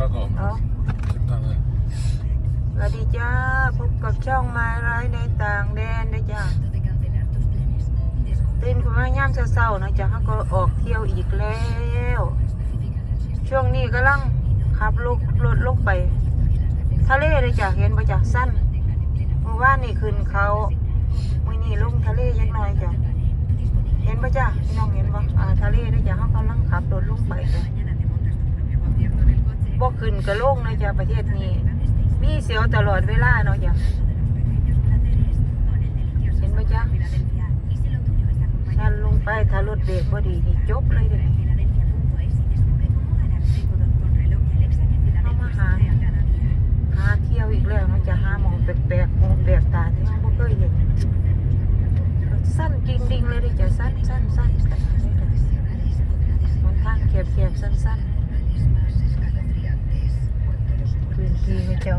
Stockholm. เอา September. สวัสดีจ้าพบกับช่องไม้ร้ายในต่างแดนนะจ้าตื่นขึ้นมาย่ามเศร้าๆนะจ้าเขาก็ออกเที่ยวอีกแล้วช่วงนี้กำลังขับรถรถลงไป ทะเลเลยจ้ะเห็นปะจ้ะสั้นเมื่อวานนี่ขึ้นเขามื่อนี้ลงทะเลยักหน่อยจ้ะเห็นปะจ้ะพี่น้องเห็นปะอ่าทะเลเลยจ้ะเขากำลังขับรถลงไปจ้ะบ่ ขึ้นกระโลงนะจ้ะประเทศนี้ มีเสียวตลอดเวลาเนาะจ้ะเห็นปะจ้ะชันลงไปถ้ารถเบรกพอดีนี่จบเลยเดี๋ยวนี้เอามาหาหาเที่ยวอีกแล้วมันจะหามองแปลกๆมองแปลกตาที่เราไม่เคยเห็นสั้นจริงดิงเลยดิจะสั้นสั้นสั้นสั้นมันทางเขียบเขียบสั้นสั้น พื้นที่ไม่เจ้า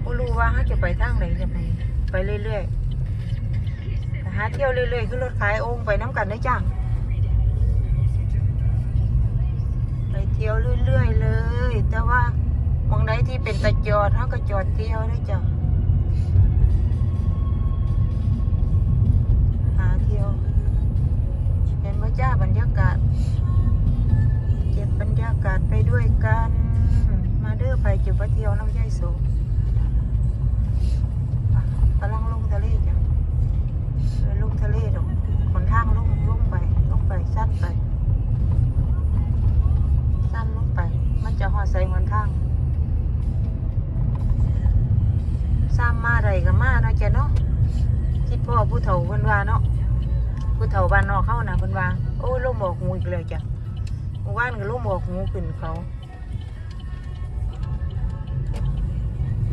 โอ้รู้ว่าเขาจะไปทางไหนจะไปไปเรื่อยๆหาเที่ยวเรื่อยๆขึ้นรถขายองค์ไปน้ำกันได้จ้าไปเที่ยวเรื่อยๆเลย แต่ว่ามองไหนที่เป็นตะจอดเขาก็จอดเที่ยวได้จ้า ยวน้ำย่สูงกำลังลงทะเลจ้ะลงทะเลดอกขนทางลงลงไปลงไปสั้นไปสั้นลงไป มันจะหอดใส่หนทางซ้ำมาใดก็มาเนาะจ้ะเนาะคิดพ่อผู้เฒ่าเพิ่นว่าเนาะผู้เฒ่าบ้านนอกเข้านะเพิ่นว่า โอ้ยลมบอกหูอีกแล้วจ้ะเมื่านก็ลมบอกหูขึ้นเขา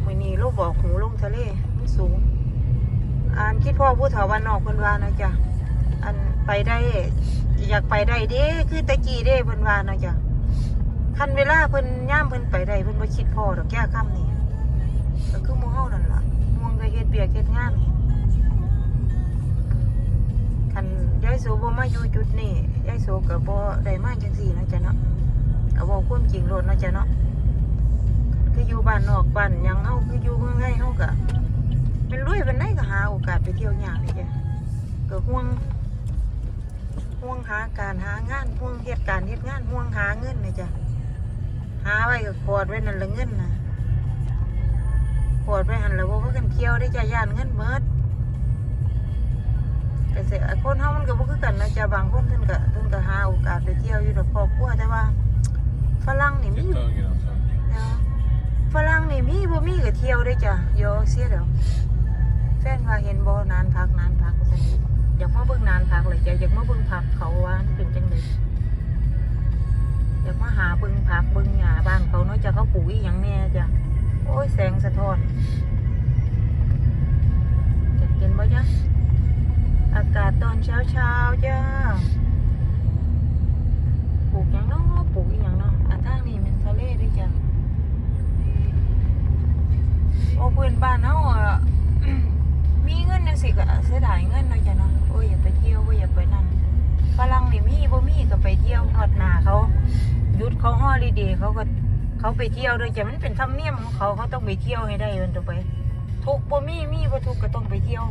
มือนี้ลมบอกหูลงทะเลมันสูงอ่านคิดพ่อผู้เฒ่าบ้านนอกเพิ่นว่านะจ้ะอันไปได้อยากไปได้เด้คือตะกี้เด้เพิ่นว่านะจ้ะคันเวลาเพิ่นย่ามเพิ่นไปได้เพิ่นบ่คิดพ่อดอกแก้ค่ำนี่ก็คือมู่เฮานั่นล่ะม่วงก็เฮ็ดเบียกเฮ็ดงานคันยายโสบ่มาอยู่จุดนี้ยายโสก็บ่ได้มาจังซี่นะจ๊ะเนาะก็เว้าความจริงโลดนะจ๊ะเนาะ คืออยู่บ้านนอกบ้านยังเฮาคืออยู่เมืองไทยเฮาก็เป็นรวยเป็นไดก็หาโอกาสไปเที่ยวยากนี่จ้ะก็ห่วงห่วงหาการหางานห่วงเฮ็ดการเฮ็ดงานห่วงหาเงินนี่จ้ะหาไว้ก็กอดไว้นั่นละเงินนะปวดไปหันล้วว่ากันเที่ยวได้จะย่านเงินเมิดแต่เสียคนเฮามันก็บ่คือกันนะจ้ะบางคนเพิ่นก็เพิ่นก็หาโอกาสไปเที่ยวอยู่ดอกครอบครัวแต่ว่าฝรั่งนี่มี Titta Ungen alltså. นะ ฝรั่งนี่มีบ่มีก็เที่ยวได้จ้ะโยเสียแล้วแฟนว่าเห็นบ่นานพักนานพักว่าซั่นอยากมาเบิ่งนานพักเลยจ้ะอยากมาเบิ่งผักเขาว่ามันเป็นจังไดอยากมาหาเบิ่งผักเบิ่งหญ้าบ้านเขาเนาะจ้ะเขาปลูกอีหยังแน่จ้ะโอ้ยแสงสะท้อนจะเห็นบ่จ๊ะอากาศตอนเช้าเช้าๆจ้าปลูกหยังเนาะปลูกอีหยังเนาะอันทางนี้มันทะเลด้วยจ้ะโอ้ พื้นบ้านเฮาอะมีเงินจังสิก็เสียดายเงินเนาะจ้ะเนาะโอ้ยอย่าไปเที่ยวโอ้ยอย่าไปนั่นฝรั่งนี่มีบ่มีก็ไปเที่ยวฮอดหน้าเขาหยุดเขาฮอลิเดย์เขาก็เขาไปเที่ยวโดยจะมันเป็นธรรมเนียมของเขาเขาต้องไปเที่ยวให้ได้มันต่อไป ทุกบ่มีมีบ่ทุกก็ต้องไปเที่ยว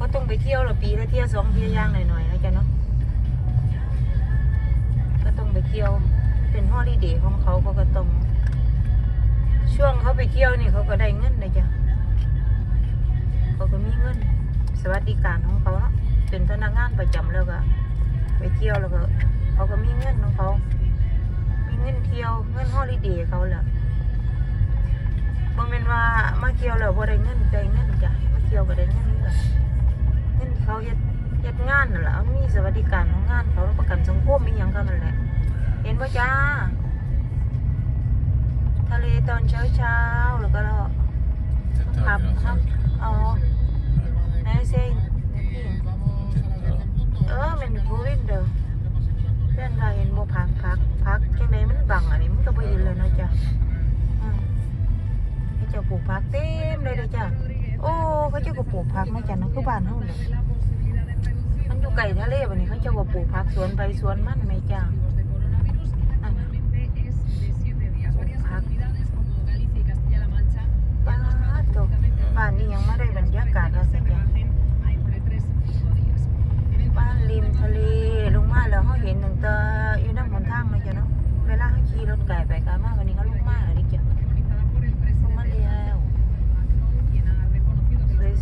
ก็ต้องไปเที่ยวละปีละเที่ยวสองเที่ยวย่างหน่อยๆนะจ๊ะเนาะก็ต้องไปเที่ยวเป็นฮอลิเดย์ของเขาเขาก็ต้อง ช่วงเขาไปเที่ยวนี่เขาก็ได้เงินเลยจ้ะเขาก็มีเงิน สวัสดิการของเขาเนาะเป็นพนักงานประจำแล้วก็ไปเที่ยวแล้วก็เขาก็มีเงินของเขา มีเงินเที่ยวเงินฮอลิเดย์เขาแหละบ่แม่นว่ามาเที่ยวแล้วบ่ได้เงินได้เงินจ้ะมาเที่ยวก็ได้เงินเล่ะเงินเขาเฮ็ดเฮ็ดงานนั่นล่ะมีสวัสดิการของงานเขาประกันสังคมมีหยังก็นั่นแหละ เห็นบ่จ้า ทะเลตอนเช้าเช้าๆแล้วก็เรา Titta ขับ Ungen ขับ alltså. เอาไหนเซ็ง Titta. เออแมันโควิดเด้อเพื่อนว่าเห็นบ่พักพักพักจังไดมันบังอันนี้มันก็บ่เห็นเลยเนาะจ้ะอืมเขาเจ้าปลูกผักเต็มเลยเด้อจ้ะโอ้เขาเจ้าก็ปลูกผักเนาะจ้ะเนาะคือบ้านเฮาเลยมันอยู่ไกลทะเลบัดนี้เขาเจ้าก็ปลูกผักสวนไปสวนมันแม่จ้านั่นน่ะานนี้ยังไม่ได้บรรยากาศเรสักอย่างบ้านริมทะเลลงมาแล้วเขาเห็นหนึ่งตออยู่ด้ำมันทางเลยจ้ะเนาะเวลาเขาขี่รถไก่ไปไกลมากวันนี้เขาลงมาเลยจ้ะลงมาแล้ว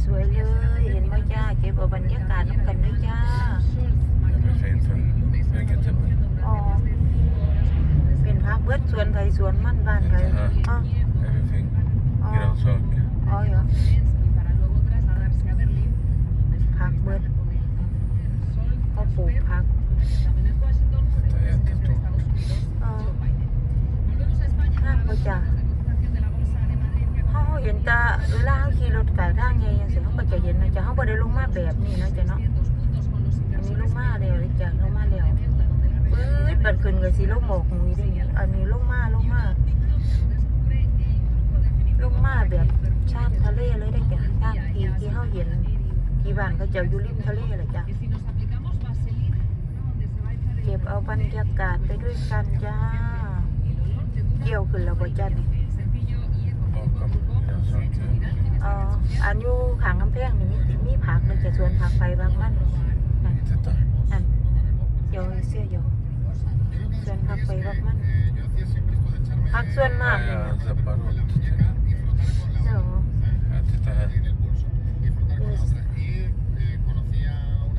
สวยๆเลยเห็นไหมจ้าเก็บบรรยากาศน้ำกันด้วยจ้าอ๋อเป็นพักเบิดสวนไทยสวนมั่นบ้านไทย เขาปลูกพัก Detta är jättestort. อ๋อห้ามบ่จ้าเขาเห็นแตาเวลาเขาขี่รถไก่ทางไงยังสิเขาก็จะเห็นนะจ้ะเขาบ่ได้ลงมาแบบนี้นะจ้ะเนาะอันนี้ลงมาเร็วเลยจ้ะลงมาเร็วปื๊ดบัดขึ้นก็สิลงหมอกหุยด้วยเนี่ยอันนี้ลงมาลงมา ลงมาแบบชานทะเลเลยได้อจ้ะชานที่ที่เขาเห็นที่บ้านเขาเจะอยู่ริมทะเลเลยจ้ะเก็บเอาบรรยากาศไปด้วยกันจ้าเกี่ยวขึ้นแล้วบ่จ้ะนี่ Bakom grönsaker. เอ่ออันอยู่ขางกำแพงนี่มีมีผักเลยจ้ะสวนผักไฟบางมันนั่น Titta. นั่นเดี๋ยวเสื้อเดี๋ยวสวนผักไฟบางมันผักส่วนมากเนี่ย Ja, Zapparot. เดี๋ยว Ja, titta här.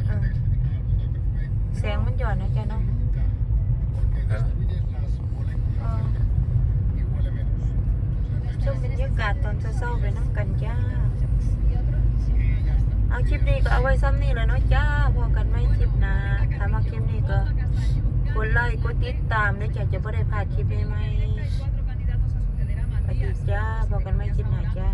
เออแสงมัน หย่อนนะจ๊ะเนาะ Ja. เออชมบรรยากาศตอนเช้าๆไปน้ำกันจ้า เอาคลิปนี้ก็เอาไว้ซ้ำนี่แหล้วเนาะจ้า พอกันไม่คลิปหนะถ้ามาคลิปนี้ก็กดไลค์กดติดตามนะจ๊ะจะไม่ได้พลาดคลิปใหม่ๆสวัสดีจ้า พอกันไม่คลิปหน้าจ้า